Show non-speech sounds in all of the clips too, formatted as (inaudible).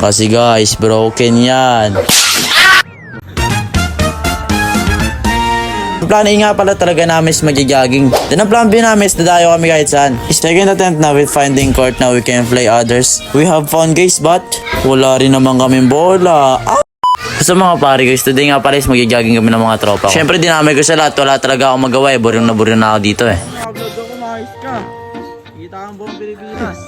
Kasi guys, broken yan. Plan A nga pala talaga namin is mag-jogging. Then ang plan B namin is dadayo kami kahit saan. Second attempt na with finding court na we can play others. We have fun guys but wala rin naman kaming bola. Ah! Sa mga pare guys, today nga pala is mag-jogging kami ng mga tropa ko. Siyempre dinamay ko sa lahat, wala talaga akong magawa eh. Boring na boring na ako dito eh. Kita ang buong Pilipinas.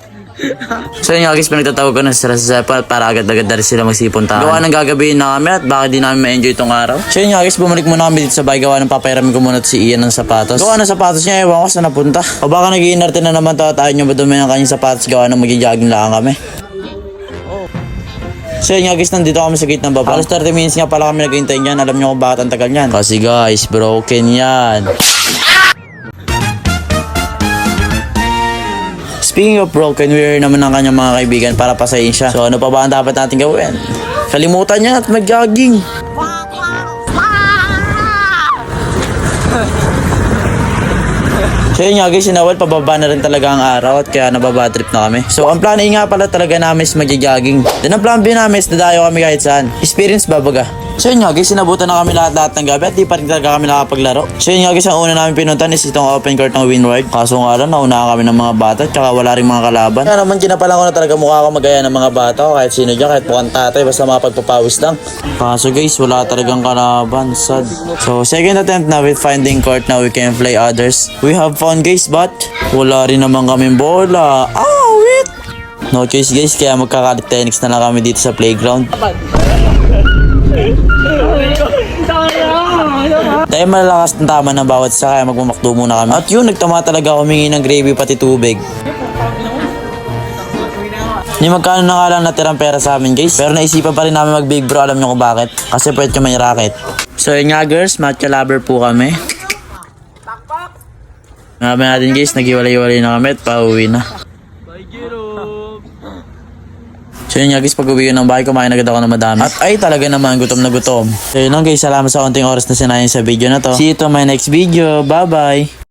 (laughs) (laughs) So yun nga guys, pinagtatawag ko na sila sa sepa para agad-agad na rin sila magsipuntahan. Gawa ng gagabihin na kami at baka di namin ma-enjoy itong araw. So yun nga guys, bumalik muna kami dito sa bahay. Gawa ng papayaramin ko muna si Ian ng sapatos. Gawa ng sapatos niya, ewan ko saan napunta. O baka nag-iinarte na naman to at ayaw ba dumi ang kanyang sapatos gawa ng mag-jogging lang kami. So yun guys, nandito kami sa gate ng baba. Halos 30 minutes nga pala kami naghihintay niyan. Alam nyo kung bakit ang tagal niyan. Kasi guys, broken yan. Speaking of broken, we're naman ang kanyang mga kaibigan para pasayin siya. So ano pa ba ang dapat natin gawin? Kalimutan niya at mag-jogging. So yun nga guys, sinawal, pababa na rin talaga ang araw at kaya nababa trip na kami. So ang plan A nga pala talaga namin is mag-jogging. Then ang plan B namin is dadayo kami kahit saan. Experience ba baga? So yun nga guys, sinabutan na kami lahat-lahat ng gabi at di pa rin talaga kami nakapaglaro. So yun nga guys, ang una namin pinuntan is itong open court ng Winward. Kaso nga lang, naunahan kami ng mga bata at saka wala rin mga kalaban. Kaya naman kinapalan ko na talaga mukha ko magaya ng mga bata o kahit sino dyan, kahit mukhang tatay, basta mga pagpapawis lang. Kaso guys, wala talagang kalaban. Sad. So second attempt na with finding court na we can play others. We have fun guys, but wala rin naman kaming bola. Ah, wait! No choice guys, kaya magkakalit tennis na lang kami dito sa playground. Dahil malalakas ng tama ng bawat isa kaya magmamakdo muna kami. At yun, nagtama talaga humingi ng gravy pati tubig. Ni magkano na nga lang natirang pera sa amin guys. Pero naisipan pa rin namin mag big bro. Alam nyo kung bakit? Kasi pwede may racket. So yun nga girls, matcha lover po kami. Ngabi natin guys, naghiwalay-walay na kami at pauwi na. Bye. So yun nga guys, pag uwi ko ng bahay, kumain agad ako ng madami. At ay talaga naman, gutom na gutom. So yun lang guys, salamat sa konting oras na sinayang sa video na to. See you to my next video. Bye-bye!